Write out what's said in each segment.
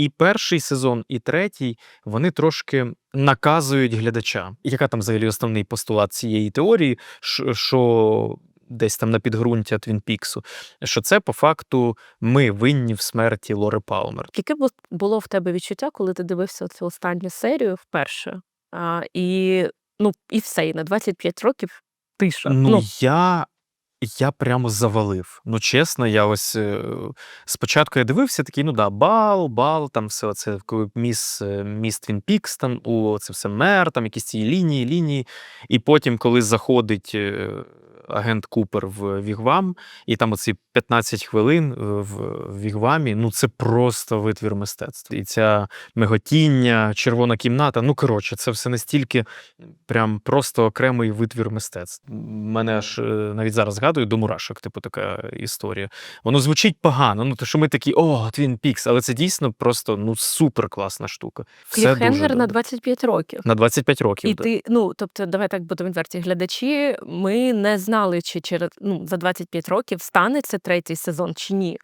і перший сезон, і третій вони трошки наказують глядача. Яка там взагалі основний постулат цієї теорії? Що- десь там на підґрунтя Твін Піксу, що це по факту ми винні в смерті Лори Палмер. Яке бу- було в тебе відчуття, коли ти дивився цю останню серію вперше? А, і, ну, і все, і на 25 років тиша. Ну, я, я прямо завалив. Ну, чесно, я ось е, спочатку я дивився такий, ну да, бал, бал, там все це міс, е, міс Твін Пікс, там о, це все мер, там якісь ці лінії, лінії. І потім, коли заходить е, агент Купер в Вігвам, і там оці 15 хвилин в Вігвамі, ну це просто витвір мистецтва. І ця миготіння, червона кімната. Ну, коротше, це все настільки прям просто окремий витвір мистецтв. Мене аж е, навіть зараз згадую до мурашок, типу така історія. Воно звучить погано. Ну, то що ми такі, о, Твін Пікс, але це дійсно просто ну супер класна штука. Кліфхенгер на добре. 25 років. на 25 років. І да. ти, ну, тобто, давай так будемо відверті, глядачі, ми не знали, чи через ну, за 25 років стане це третій сезон чи ні.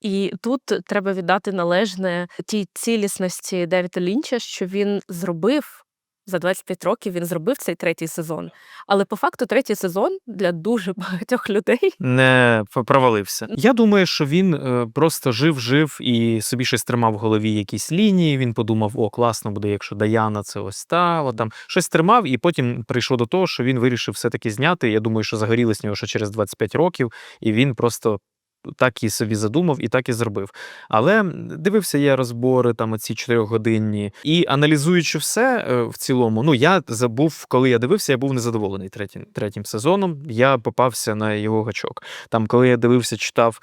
І тут треба віддати належне тій цілісності Девіда Лінча, що він зробив за 25 років, він зробив цей третій сезон. Але по факту третій сезон для дуже багатьох людей не провалився. Я думаю, що він е, просто жив, жив і собі щось тримав в голові якісь лінії. Він подумав: о, класно буде, якщо Даяна це ось стало. Там щось тримав, і потім прийшло до того, що він вирішив все-таки зняти. Я думаю, що загорілось нього ще через 25 років, і він просто. Так і собі задумав, і так і зробив. Але дивився я розбори там оці чотирьохгодинні. І аналізуючи все е, в цілому, ну я забув, коли я дивився, я був незадоволений третім, третім сезоном. Я попався на його гачок. Там, коли я дивився, читав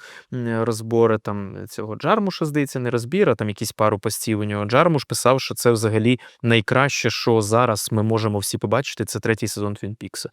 розбори там цього Джармуша, здається, не розбір, там якісь пару постів у нього. Джармуш писав, що це взагалі найкраще, що зараз ми можемо всі побачити. Це третій сезон Твін Пікса.